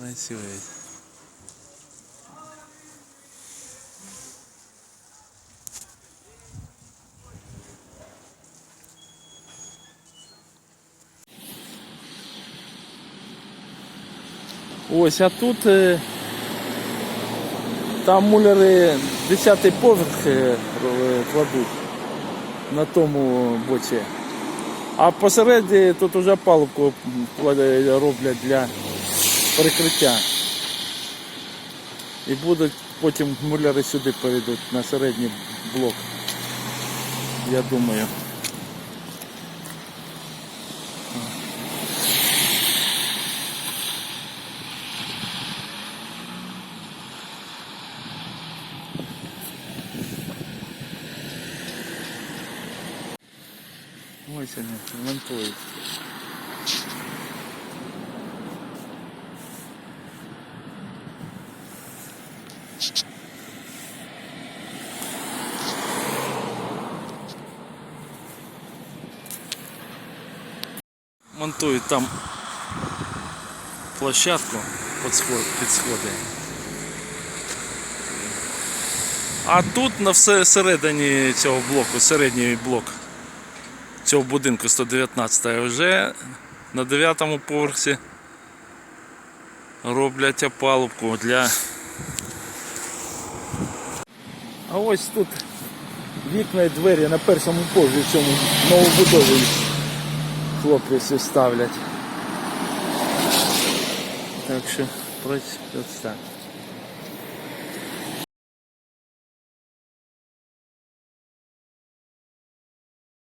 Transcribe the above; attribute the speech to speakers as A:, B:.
A: Працюють. Ось, а тут е, там муляри 10 поверх е, кладуть на тому боці. А посередині тут вже палубку роблять для перекриття. І будуть потім муляри сюди перейдуть на середній блок. Я думаю. Ось вони монтують. Монтують там площадку під сходи. А тут на все середині цього блоку, середній блок цього будинку 119 вже на 9 поверсі роблять опалубку для. А ось тут вікна і двері на першому поверсі в цьому новобудові хлопці ставлять. Так що ось так.